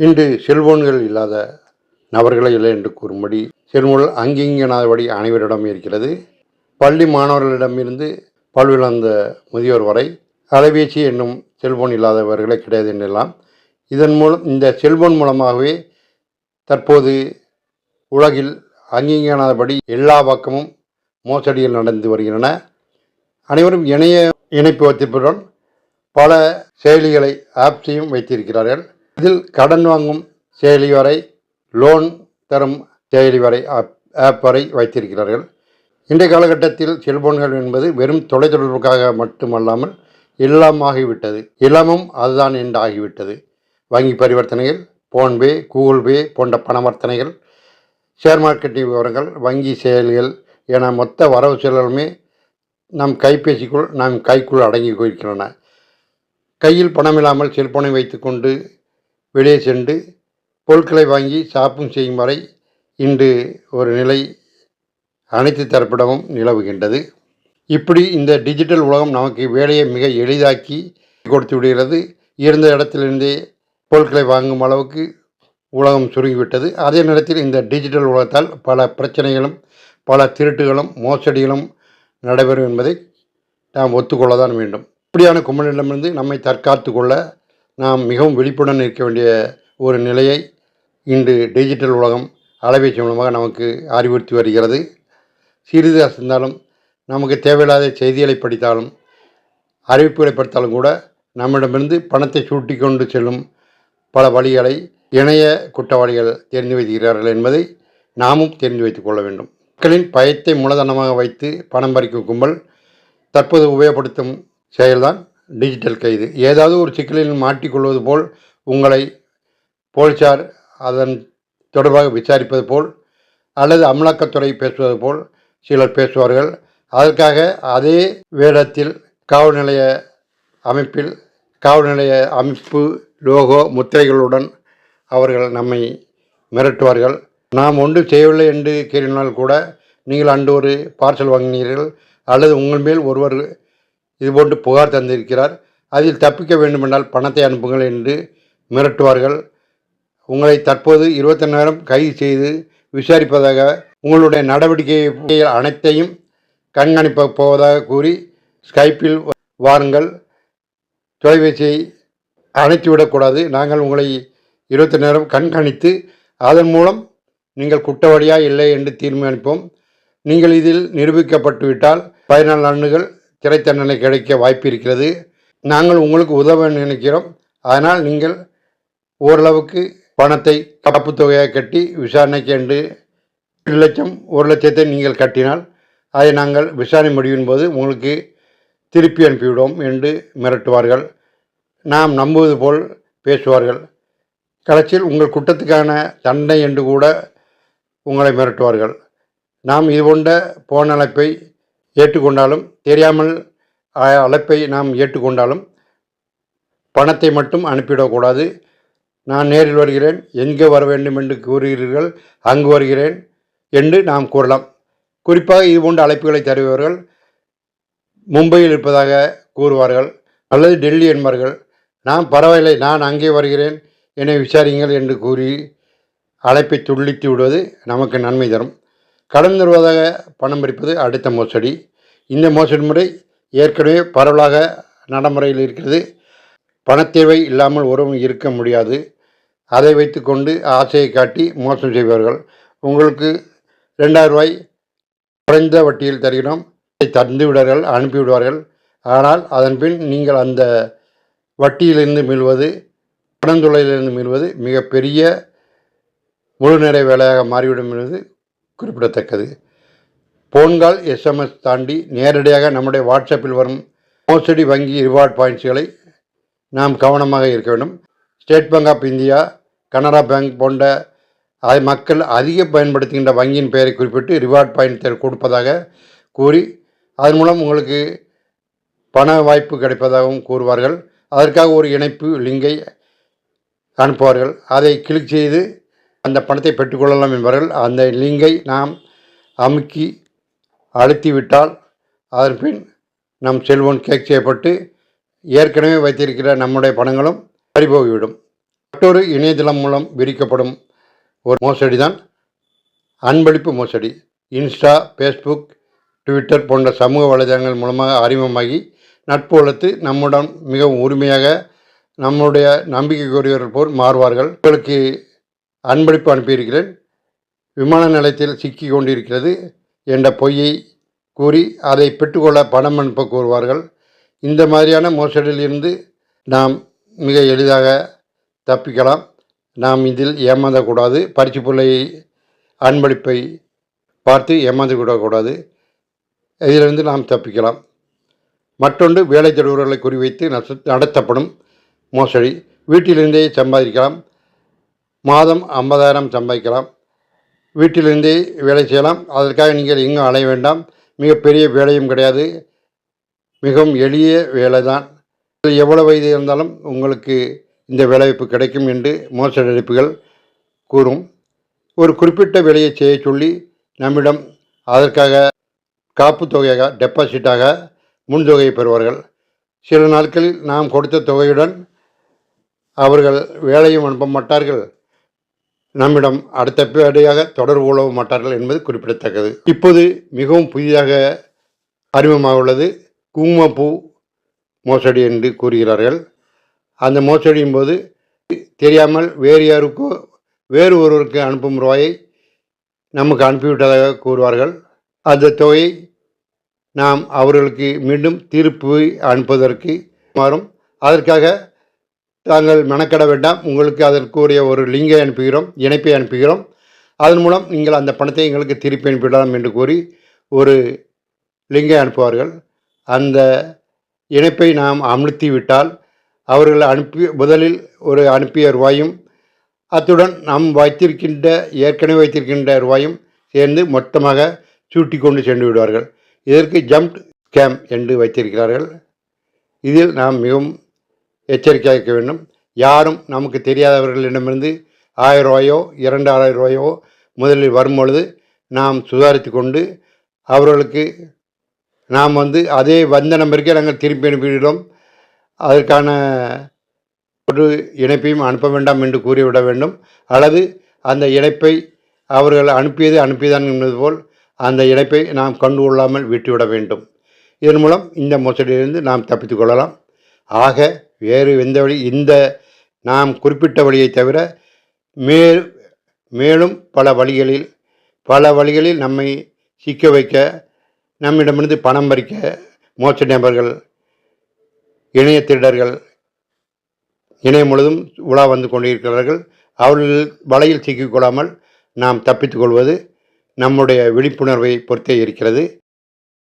இன்று செல்போன்கள் இல்லாத நபர்களே இல்லை என்று கூறும்படி செல்போன் அங்கிங்கனாதபடி அனைவரிடம் இருக்கிறது. பள்ளி மாணவர்களிடமிருந்து பல்விழந்த முதியோர் வரை அலைபேசி என்னும் செல்போன் இல்லாதவர்களே கிடையாது என்றெல்லாம். இதன் மூலம் இந்த செல்போன் மூலமாகவே தற்போது உலகில் அங்கீகாராதபடி எல்லா பக்கமும் மோசடிகள் நடந்து வருகின்றன. அனைவரும் இணைய இணைப்பு வைத்திருப்பதுடன் பல செயலிகளை ஆப்ஸையும் வைத்திருக்கிறார்கள். இதில் கடன் வாங்கும் செயலி வரை லோன் தரும் செயலி வரை ஆப் ஆப் வரை வைத்திருக்கிறார்கள். இன்றைய காலகட்டத்தில் செல்போன்கள் என்பது வெறும் தொலைத்தொடர்புக்காக மட்டுமல்லாமல் எல்லாம் ஆகிவிட்டது. அதுதான் என்று ஆகிவிட்டது. வங்கி பரிவர்த்தனைகள் ஃபோன்பே கூகுள் பே போன்ற பணவர்த்தனைகள் ஷேர் மார்க்கெட்டிங் விவரங்கள் வங்கி செயல்கள் என மொத்த வரவு செலவுமே நம் கைபேசிக்குள் நம் கைக்குள் அடங்கி போயிருக்கின்றன. கையில் பணமில்லாமல் செல்போனை வைத்துக்கொண்டு வெளியே சென்று பொருட்களை வாங்கி ஷாப்பிங் செய்யும் வரை இன்று ஒரு நிலை அனைத்து தரப்பிடமும் நிலவுகின்றது. இப்படி இந்த டிஜிட்டல் உலகம் நமக்கு வேலையை மிக எளிதாக்கி கொடுத்து விடுகிறது. இருந்த இடத்திலிருந்தே பொருட்களை வாங்கும் அளவுக்கு உலகம் சுருங்கிவிட்டது. அதே நேரத்தில் இந்த டிஜிட்டல் உலகத்தால் பல பிரச்சனைகளும் பல திருட்டுகளும் மோசடிகளும் நடைபெறும் என்பதை நாம் ஒத்துக்கொள்ள தான் வேண்டும். இப்படியான கும்பலிடமிருந்து நம்மை தற்காத்து கொள்ள நாம் மிகவும் விழிப்புடன் இருக்க வேண்டிய ஒரு நிலையை இன்று டிஜிட்டல் உலகம் அலைபேசி மூலமாக நமக்கு அறிவுறுத்தி வருகிறது. சிறிது அசந்தாலும் நமக்கு தேவையில்லாத செய்திகளை படித்தாலும் அறிவிப்புகளை படித்தாலும் கூட நம்மிடமிருந்து பணத்தை சூட்டி கொண்டு செல்லும் பல வழிகளை இணைய குற்றவாளிகள் தெரிந்து வைக்கிறார்கள் என்பதை நாமும் தெரிந்து வைத்துக் கொள்ள வேண்டும். மக்களின் பயத்தை மூலதனமாக வைத்து பணம் பறிக்கும் கும்பல் தற்போது உபயோகப்படுத்தும் செயல்தான் டிஜிட்டல் கைது ஏதாவது ஒரு சிக்கலில் மாட்டிக்கொள்வது போல் உங்களை போலீசார் அதன் தொடர்பாக விசாரிப்பது போல் அல்லது அமலாக்கத்துறை பேசுவது போல் சிலர் பேசுவார்கள். அதற்காக அதே வேடத்தில் காவல் நிலைய அமைப்பில் காவல் நிலைய அமைப்பு லோகோ முத்திரைகளுடன் அவர்கள் நம்மை மிரட்டுவார்கள். நாம் ஒன்றும் செய்யவில்லை என்று கூறினால் கூட நீங்கள் அன்று ஒரு பார்சல் வாங்கினீர்கள். அல்லது உங்கள் மேல் ஒருவர் இதுபோன்று புகார் தந்திருக்கிறார். அதில் தப்பிக்க வேண்டுமென்றால் பணத்தை அனுப்புங்கள் என்று மிரட்டுவார்கள். உங்களை தற்போது இருபத்தி நேரம் கைது செய்து விசாரிப்பதாக உங்களுடைய நடவடிக்கை அனைத்தையும் கண்காணிப்ப போவதாக கூறி ஸ்கைப்பில் வாருங்கள். தொலைபேசியை அணைத்துவிடக்கூடாது நாங்கள் உங்களை இருபத்தி நேரம் கண்காணித்து அதன் மூலம் நீங்கள் குற்றவாளியா இல்லை என்று தீர்மானிப்போம். நீங்கள் இதில் நிரூபிக்கப்பட்டுவிட்டால் பதினாலு ஆண்டுகள் சிறை தண்டனை கிடைக்க வாய்ப்பு இருக்கிறது. நாங்கள் உங்களுக்கு உதவ நினைக்கிறோம். அதனால் நீங்கள் ஓரளவுக்கு பணத்தை காப்பு தொகையாக கட்டி விசாரணைக்கு என்று ஒரு லட்சம் ஒரு லட்சத்தை நீங்கள் கட்டினால் அதை நாங்கள் விசாரணை முடிவின் போது உங்களுக்கு திருப்பி அனுப்பிவிடுவோம் என்று மிரட்டுவார்கள். நாம் நம்புவது போல் பேசுவார்கள். கடைசியில் உங்கள் குற்றத்துக்கான தண்டனை என்று கூட உங்களை மிரட்டுவார்கள். நாம் இது போன்ற போனழைப்பை ஏற்றுக்கொண்டாலும் தெரியாமல் அழைப்பை நாம் ஏற்றுக்கொண்டாலும் பணத்தை மட்டும் அனுப்பிவிடக்கூடாது. நான் நேரில் வருகிறேன் எங்கே வர வேண்டும் என்று கூறுகிறீர்கள் அங்கு வருகிறேன் என்று நாம் கூறலாம். குறிப்பாக இது போன்ற அழைப்புகளை தருபவர்கள் மும்பையில் இருப்பதாக கூறுவார்கள் அல்லது டெல்லி என்பார்கள். நான் பரவாயில்லை நான் அங்கே வருகிறேன் என்னை விசாரிங்கள் என்று கூறி அழைப்பை துள்ளித்து விடுவது நமக்கு நன்மை தரும். கடன் தருவதாக பணம் பறிப்பது அடுத்த மோசடி. இந்த மோசடி முறை ஏற்கனவே பரவலாக நடைமுறையில் இருக்கிறது. பணத்தேவை இல்லாமல் உறவும் இருக்க முடியாது. அதை வைத்துக்கொண்டு ஆசையை காட்டி மோசம் செய்வார்கள் உங்களுக்கு ரெண்டாயிரம் ரூபாய் குறைந்த வட்டியில் தருகிறோம். அதை தந்து விடுவார்கள் அனுப்பிவிடுவார்கள் ஆனால் அதன்பின் நீங்கள் அந்த வட்டியிலிருந்து மீள்வது பணந்துளையிலிருந்து மீள்வது மிகப்பெரிய முழுநிறை வேலையாக மாறிவிடும் என்பது குறிப்பிடத்தக்கது. போன்கால் எஸ்எம்எஸ் தாண்டி நேரடியாக நம்முடைய வாட்ஸ்அப்பில் வரும் மோசடி வங்கி ரிவார்ட் பாயிண்ட்ஸ்களை நாம் கவனமாக இருக்க வேண்டும். State Bank of India Canara bank போன்ற அதை மக்கள் அதிக பயன்படுத்துகின்ற வங்கியின் பெயரை குறிப்பிட்டு ரிவார்ட் பாயிண்ட் கொடுப்பதாக கூறி அதன் மூலம் உங்களுக்கு பண வாய்ப்பு கிடைப்பதாகவும் கூறுவார்கள். அதற்காக ஒரு இணைப்பு லிங்கை அனுப்புவார்கள். அதை கிளிக் செய்து அந்த பணத்தை பெற்றுக்கொள்ளலாம் என்பார்கள் அந்த லிங்கை நாம் அமுக்கி அழுத்திவிட்டால் அதன் பின் நம் செல்போன் கேக் செய்யப்பட்டு ஏற்கனவே வைத்திருக்கிற நம்முடைய பணங்களும் பறிபோகிவிடும். மற்றொரு இணையதளம் மூலம் விரிக்கப்படும் ஒரு மோசடி தான் அன்பளிப்பு மோசடி. இன்ஸ்டா ஃபேஸ்புக் ட்விட்டர் போன்ற சமூக வலைதளங்கள் மூலமாக அறிமுகமாகி நட்பு வளர்த்து நம்முடன் மிகவும் உரிமையாக நம்முடைய நம்பிக்கைக்குரியவர்கள் போல் மாறுவார்கள். உங்களுக்கு அன்பளிப்பு அனுப்பியிருக்கிறேன். விமான நிலையத்தில் சிக்கி கொண்டிருக்கிறது என்ற பொய்யை கூறி அதை பெற்றுக்கொள்ள பணம் அனுப்ப கூறுவார்கள் இந்த மாதிரியான மோசடியில் இருந்து நாம் மிக எளிதாக தப்பிக்கலாம். நாம் இதில் ஏமாந்தக்கூடாது. பரிசு பொருளை அன்பளிப்பை பார்த்து ஏமாந்து விடக்கூடாது இதிலிருந்து நாம் தப்பிக்கலாம். மற்றொன்று வேலை தேடுபவர்களை குறிவைத்து நடத்தப்படும் மோசடி. வீட்டிலிருந்தே சம்பாதிக்கலாம். மாதம் ஐம்பதாயிரம் சம்பாதிக்கலாம். வீட்டிலிருந்தே வேலை செய்யலாம். அதற்காக நீங்கள் எங்கும் அலைய வேண்டாம். மிகப்பெரிய வேலையும் கிடையாது. மிகவும் எளிய வேலை தான் எவ்வளவு வயது இருந்தாலும் உங்களுக்கு இந்த வேலைவாய்ப்பு கிடைக்கும் என்று மோசடிப்புகள் கூறும். ஒரு குறிப்பிட்ட வேலையை செய்ய சொல்லி நம்மிடம் அதற்காக காப்பு தொகையாக டெபாசிட்டாக முன்தொகையை பெறுவார்கள். சில நாட்களில் நாம் கொடுத்த தொகையுடன் அவர்கள் வேலையும் அனுப்ப மாட்டார்கள். நம்மிடம் அடுத்த படியாக தொடர்பு கொள்ளவும் மாட்டார்கள் என்பது குறிப்பிடத்தக்கது. இப்போது மிகவும் புதிதாக அறிமுகமாக உள்ளது குங்குமப்பூ மோசடி என்று கூறுகிறார்கள். அந்த மோசடியின் போது தெரியாமல் வேறு யாருக்கோ வேறு ஒருவருக்கு அனுப்பும் ரூபாயை நமக்கு அனுப்பிவிட்டதாக கூறுவார்கள். அந்த தொகையை நாம் அவர்களுக்கு மீண்டும் திருப்பி அனுப்புவதற்கு மாறும். அதற்காக தாங்கள் மெனக்கட வேண்டாம். உங்களுக்கு அதற்குரிய ஒரு லிங்கை அனுப்புகிறோம் இணைப்பை அனுப்புகிறோம். அதன் மூலம் நீங்கள் அந்த பணத்தை எங்களுக்கு திருப்பி அனுப்பிவிடலாம் என்று கூறி ஒரு லிங்கை அனுப்புவார்கள். அந்த இணைப்பை நாம் அமுழ்த்தி விட்டால் அவர்கள் அனுப்பி முதலில் ஒரு அனுப்பிய ரூபாயும் அத்துடன் நாம் வைத்திருக்கின்ற ஏற்கனவே வைத்திருக்கின்ற ரூபாயும் சேர்ந்து மொத்தமாக சூட்டி கொண்டு சென்று விடுவார்கள். இதற்கு ஜம்ப் ஸ்கேம் என்று வைத்திருக்கிறார்கள். இதில் நாம் மிகவும் எச்சரிக்கையாக இருக்க வேண்டும். யாரும் நமக்கு தெரியாதவர்களிடமிருந்து ஆயிரம் ரூபாயோ இரண்டாயிரம் ரூபாயோ முதலில் வரும்பொழுது நாம் சுதாரித்து கொண்டு அவர்களுக்கு நாம் வந்து அதே வந்த நம்பருக்கே நாங்கள் திருப்பி அனுப்பிவிடுகிறோம். அதற்கான ஒரு இணைப்பையும் அனுப்ப வேண்டாம் என்று கூறிவிட வேண்டும். அல்லது அந்த இணைப்பை அவர்கள் அனுப்பியது அனுப்பியதான் என்பது போல் அந்த இணைப்பை நாம் கண்டு கொள்ளாமல் விட்டுவிட வேண்டும். இதன் மூலம் இந்த மோசடியிலிருந்து நாம் தப்பித்து கொள்ளலாம். ஆக வேறு எந்த வழி இந்த நாம் குறிப்பிட்ட வழியை தவிர மே மேலும் பல வழிகளில் பல வழிகளில் நம்மை சிக்க வைக்க நம்மிடமிருந்து பணம் பறிக்க மோச்ச நபர்கள் இணைய திருடர்கள் இணையம் முழுதும் உலா வந்து கொண்டிருக்கிறார்கள். அவர்கள் வலையில் சிக்கிக்கொள்ளாமல் நாம் தப்பித்துக் கொள்வது நம்முடைய விழிப்புணர்வை பொறுத்தே இருக்கிறது.